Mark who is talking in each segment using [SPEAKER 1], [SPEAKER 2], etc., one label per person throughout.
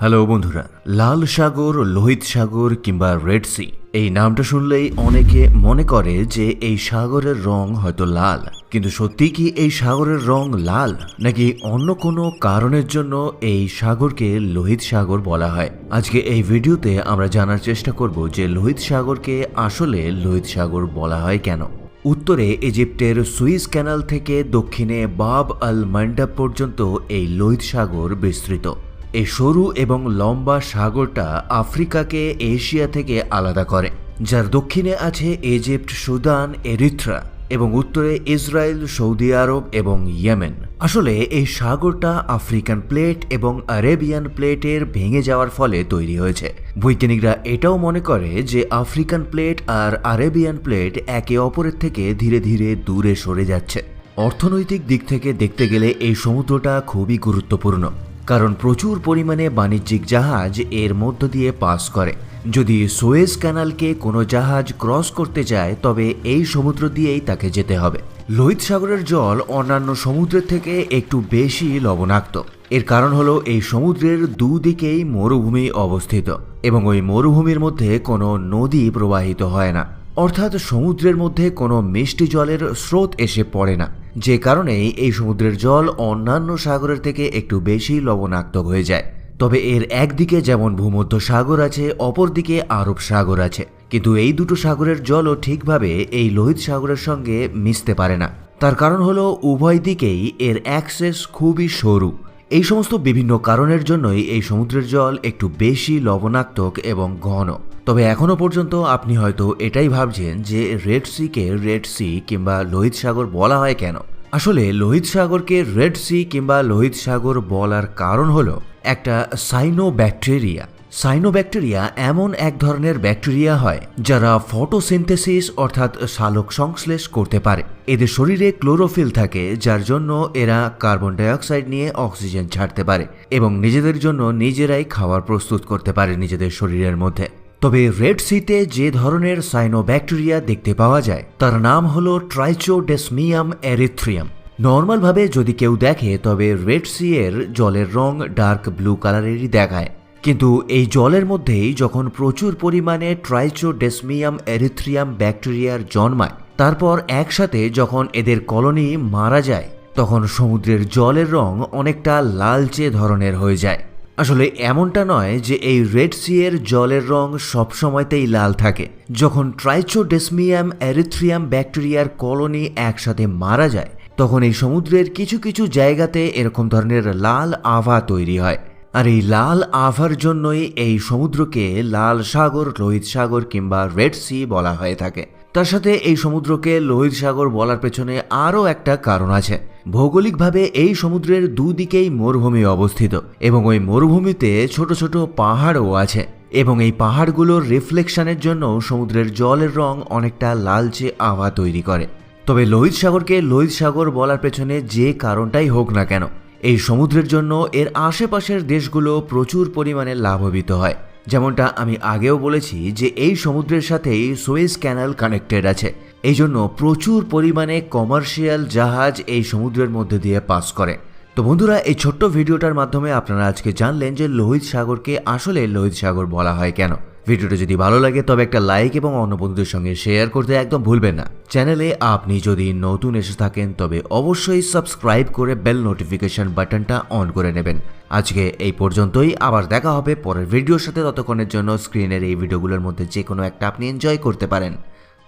[SPEAKER 1] Hello বন্ধুরা, লাল সাগর, লোহিত সাগর কিংবা Red Sea, এই নামটা শুনলেই অনেকে মনে করে যে এই সাগরের রং হয়তো লাল। কিন্তু সত্যি কি এই সাগরের রং লাল? নাকি অন্য কোনো কারণের জন্য এই সাগরকে লোহিত সাগর বলা হয়? আজকে এই ভিডিওতে আমরা জানার চেষ্টা করব যে লোহিত সাগরকে আসলে লোহিত সাগর বলা হয় কেন? উত্তরে ইজিপ্টের সুইস ক্যানাল থেকে দক্ষিণে বাব আল মান্ডাব পর্যন্ত এই লোহিত সাগর বিস্তৃত। এই সরু এবং লম্বা সাগরটা আফ্রিকাকে এশিয়া থেকে আলাদা করে, যার দক্ষিণে আছে ইজিপ্ট, সুদান, এরিথ্রা এবং উত্তরে ইসরায়েল, সৌদি আরব এবং ইয়েমেন। আসলে এই সাগরটা আফ্রিকান প্লেট এবং আরেবিয়ান প্লেটের ভেঙে যাওয়ার ফলে তৈরি হয়েছে। বৈজ্ঞানিকরা এটাও মনে করে যে আফ্রিকান প্লেট আর আরেবিয়ান প্লেট একে অপরের থেকে ধীরে ধীরে দূরে সরে যাচ্ছে। অর্থনৈতিক দিক থেকে দেখতে গেলে এই সমুদ্রটা খুবই গুরুত্বপূর্ণ। কারণ প্রচুর পরিমাণে বাণিজ্যিক জাহাজ এর মধ্য দিয়ে পাস করে। যদি সোয়েজ ক্যানালকে কোনো জাহাজ ক্রস করতে চায় তবে এই সমুদ্র দিয়েই তাকে যেতে হবে। লোহিত সাগরের জল অন্যান্য সমুদ্রের থেকে একটু বেশি লবণাক্ত। এর কারণ হলো এই সমুদ্রের দুদিকেই মরুভূমি অবস্থিত এবং ওই মরুভূমির মধ্যে কোনো নদী প্রবাহিত হয় না। অর্থাৎ সমুদ্রের মধ্যে কোনো মিষ্টি জলের স্রোত এসে পড়ে না। যে কারণে এই সমুদ্রের জল অন্যান্য সাগরের থেকে একটু বেশি লবণাক্ত হয়ে যায়। তবে এর একদিকে যেমন ভূমধ্য সাগর আছে, অপরদিকে আরব সাগর আছে। কিন্তু এই দুটো সাগরের জলও ঠিকভাবে এই লোহিত সাগরের সঙ্গে মিশতে পারে না। তার কারণ হলো, উভয় দিকেই এর অ্যাক্সেস খুবই সরু। এই সমস্ত বিভিন্ন কারণের জন্যই এই সমুদ্রের জল একটু বেশি লবণাত্মক এবং ঘন। তবে এখনও পর্যন্ত আপনি হয়তো এটাই ভাবছেন যে রেড সিকে রেড সি কিংবা লোহিত সাগর বলা হয় কেন? আসলে লোহিত সাগরকে রেড সি কিংবা লোহিত সাগর বলার কারণ হলো একটা সাইনো ব্যাকটেরিয়া সাইনোব্যাকটেরিয়া এমন এক ধরনের ব্যাকটেরিয়া হয়, যারা ফটোসিনথেসিস অর্থাৎ সালোক সংশ্লেষ করতে পারে। এদের শরীরে ক্লোরোফিল থাকে, যার জন্য এরা কার্বন ডাইঅক্সাইড নিয়ে অক্সিজেন ছাড়তে পারে এবং নিজেদের জন্য নিজেরাই খাবার প্রস্তুত করতে পারে নিজেদের শরীরের মধ্যে। তবে রেড সিতে যে ধরনের সাইনোব্যাকটেরিয়া দেখতে পাওয়া যায়, তার নাম হল ট্রাইচোডেসমিয়াম এরিথ্রিয়াম নর্মালভাবে যদি কেউ দেখে, তবে রেড সি এর জলের রং ডার্ক ব্লু কালারেরই দেখায়। কিন্তু এই জলের মধ্যেই যখন প্রচুর পরিমাণে ট্রাইচোডেসমিয়াম এরিথ্রিয়াম ব্যাকটেরিয়ার জন্মায়, তারপর একসাথে যখন এদের কলোনি মারা যায়, তখন সমুদ্রের জলের রং অনেকটা লালচে ধরনের হয়ে যায়। আসলে এমনটা নয় যে এই রেড সি এর জলের রং সবসময়তেই লাল থাকে। যখন ট্রাইচোডেসমিয়াম এরিথ্রিয়াম ব্যাকটেরিয়ার কলোনি একসাথে মারা যায়, তখন এই সমুদ্রের কিছু কিছু জায়গাতে এরকম ধরনের লাল আভা তৈরি হয়। আর এই লাল আভার জন্যই এই সমুদ্রকে লাল সাগর, লোহিত সাগর কিংবা রেড সি বলা হয়ে থাকে। তার সাথে এই সমুদ্রকে লোহিত সাগর বলার পেছনে আরও একটা কারণ আছে। ভৌগোলিকভাবে এই সমুদ্রের দুদিকেই মরুভূমি অবস্থিত এবং ওই মরুভূমিতে ছোট ছোট পাহাড়ও আছে এবং এই পাহাড়গুলোর রিফ্লেকশনের জন্য সমুদ্রের জলের রং অনেকটা লালচে আভা তৈরি করে। তবে লোহিত সাগরকে লোহিত সাগর বলার পেছনে যে কারণটাই হোক না কেন এই সমুদ্রের জন্য এর আশেপাশের দেশগুলো প্রচুর পরিমাণে লাভবিত হয়। যেমনটা আমি আগেও বলেছি যে এই সমুদ্রের সাথেই সুয়েজ ক্যানাল কানেক্টেড আছে। এই জন্য প্রচুর পরিমাণে কমার্শিয়াল জাহাজ এই সমুদ্রের মধ্যে দিয়ে পাস করে। তো বন্ধুরা, এই ছোট্ট ভিডিওটার মাধ্যমে আপনারা আজকে জানলেন যে লোহিত সাগরকে আসলে লোহিত সাগর বলা হয় কেন। ভিডিওটা যদি ভালো লাগে, তবে একটা লাইক এবং অন্য বন্ধুদের সঙ্গে শেয়ার করতে একদম ভুলবেন না। চ্যানেলে আপনি যদি নতুন এসে থাকেন, তবে অবশ্যই সাবস্ক্রাইব করে বেল নোটিফিকেশন বাটনটা অন করে নেবেন। আজকে এই পর্যন্তই, আবার দেখা হবে পরের ভিডিওর সাথে। ততক্ষণের জন্য স্ক্রিনের এই ভিডিওগুলোর মধ্যে যে কোনো একটা আপনি এনজয় করতে পারেন।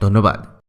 [SPEAKER 1] ধন্যবাদ।